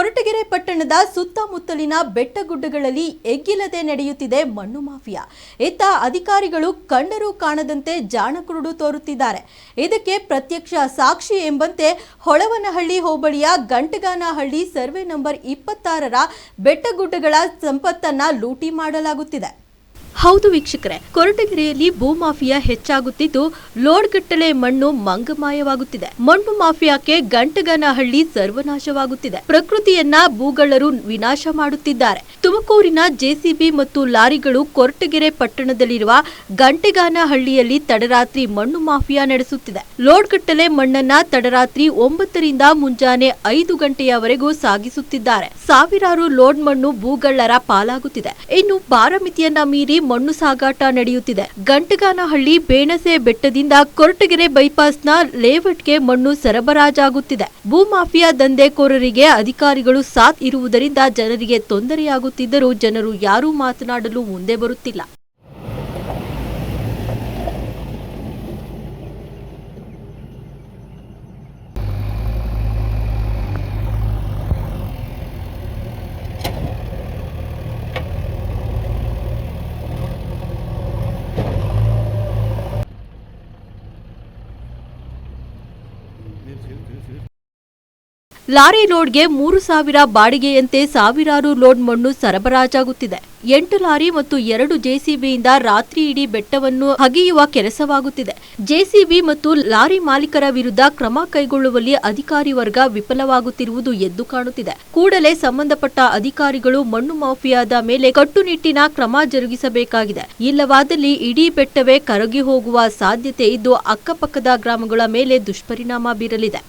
ಕೊರಟಗೆರೆ ಪಟ್ಟಣದ ಸುತ್ತಮುತ್ತಲಿನ ಬೆಟ್ಟಗುಡ್ಡಗಳಲ್ಲಿ ಎಗ್ಗಿಲ್ಲದೆ ನಡೆಯುತ್ತಿದೆ ಮಣ್ಣು ಮಾಫಿಯಾ. ಇತ್ತ ಅಧಿಕಾರಿಗಳು ಕಂಡರೂ ಕಾಣದಂತೆ ಜಾಣಕುರುಡು ತೋರುತ್ತಿದ್ದಾರೆ. ಇದಕ್ಕೆ ಪ್ರತ್ಯಕ್ಷ ಸಾಕ್ಷಿ ಎಂಬಂತೆ ಹೊಳವನಹಳ್ಳಿ ಹೋಬಳಿಯ ಗಂಟಗಾನಹಳ್ಳಿ ಸರ್ವೆ ನಂಬರ್ ಇಪ್ಪತ್ತಾರರ ಬೆಟ್ಟಗುಡ್ಡಗಳ ಸಂಪತ್ತನ್ನ ಲೂಟಿ ಮಾಡಲಾಗುತ್ತಿದೆ. ಹೌದು ವೀಕ್ಷಕರೇ, ಕೊರಟಗೆರೆಯಲ್ಲಿ ಭೂಮಾಫಿಯಾ ಹೆಚ್ಚಾಗುತ್ತಿದ್ದು, ಲೋಡ್ಗಟ್ಟಲೆ ಮಣ್ಣು ಮಂಗಮಾಯವಾಗುತ್ತಿದೆ. ಮಣ್ಣು ಮಾಫಿಯಾಕ್ಕೆ ಗಂಟಗನಹಳ್ಳಿ ಸರ್ವನಾಶವಾಗುತ್ತಿದೆ. ಪ್ರಕೃತಿಯನ್ನ ಭೂಗಳ್ಳರು ವಿನಾಶ ಮಾಡುತ್ತಿದ್ದಾರೆ. ತುಮಕೂರಿನ ಜೆಸಿಬಿ ಮತ್ತು ಲಾರಿಗಳು ಕೊರಟಗೆರೆ ಪಟ್ಟಣದಲ್ಲಿರುವ ಗಂಟೆಗಾನಹಳ್ಳಿಯಲ್ಲಿ ತಡರಾತ್ರಿ ಮಣ್ಣು ಮಾಫಿಯಾ ನಡೆಸುತ್ತಿದೆ. ಲೋಡ್ಗಟ್ಟಲೆ ಮಣ್ಣನ್ನ ತಡರಾತ್ರಿ ಒಂಬತ್ತರಿಂದ ಮುಂಜಾನೆ ಐದು ಗಂಟೆಯವರೆಗೂ ಸಾಗಿಸುತ್ತಿದ್ದಾರೆ. ಸಾವಿರಾರು ಲೋಡ್ ಮಣ್ಣು ಭೂಗಳ್ಳರ ಪಾಲಾಗುತ್ತಿದೆ. ಇನ್ನು ಬಾರಮಿತಿಯನ್ನ ಮೀರಿ ಮಣ್ಣು ಸಾಗಾಟ ನಡೆಯುತ್ತಿದೆ. ಗಂಟಗಾನಹಳ್ಳಿ ಬೇಣಸೆ ಬೆಟ್ಟದಿಂದ ಕೊರಟಗೆರೆ ಬೈಪಾಸ್ನ ಲೇಔಟ್ಗೆ ಮಣ್ಣು ಸರಬರಾಜಾಗುತ್ತಿದೆ. ಭೂಮಾಫಿಯಾ ದಂಧೆಕೋರರಿಗೆ ಅಧಿಕಾರಿಗಳು ಸಾಥ್ ಇರುವುದರಿಂದ ಜನರಿಗೆ ತೊಂದರೆಯಾಗುತ್ತಿದ್ದರೂ ಜನರು ಯಾರೂ ಮಾತನಾಡಲು ಮುಂದೆ ಬರುತ್ತಿಲ್ಲ. ಲಾರಿ ಲೋಡ್ಗೆ ಮೂರು ಸಾವಿರ ಬಾಡಿಗೆಯಂತೆ ಸಾವಿರಾರು ಲೋಡ್ ಮಣ್ಣು ಸರಬರಾಜಾಗುತ್ತಿದೆ. ಎಂಟು ಲಾರಿ ಮತ್ತು ಎರಡು ಜೆಸಿಬಿಯಿಂದ ರಾತ್ರಿ ಇಡೀ ಬೆಟ್ಟವನ್ನು ಹಗೆಯುವ ಕೆಲಸವಾಗುತ್ತಿದೆ. ಜೆಸಿಬಿ ಮತ್ತು ಲಾರಿ ಮಾಲೀಕರ ವಿರುದ್ಧ ಕ್ರಮ ಕೈಗೊಳ್ಳುವಲ್ಲಿ ಅಧಿಕಾರಿ ವರ್ಗ ವಿಫಲವಾಗುತ್ತಿರುವುದು ಎದ್ದು ಕಾಣುತ್ತಿದೆ. ಕೂಡಲೇ ಸಂಬಂಧಪಟ್ಟ ಅಧಿಕಾರಿಗಳು ಮಣ್ಣು ಮಾಫಿಯಾದ ಮೇಲೆ ಕಟ್ಟುನಿಟ್ಟಿನ ಕ್ರಮ ಜರುಗಿಸಬೇಕಾಗಿದೆ. ಇಲ್ಲವಾದಲ್ಲಿ ಇಡೀ ಬೆಟ್ಟವೇ ಕರಗಿ ಹೋಗುವ ಸಾಧ್ಯತೆ ಇದ್ದು ಅಕ್ಕಪಕ್ಕದ ಗ್ರಾಮಗಳ ಮೇಲೆ ದುಷ್ಪರಿಣಾಮ ಬೀರಲಿದೆ.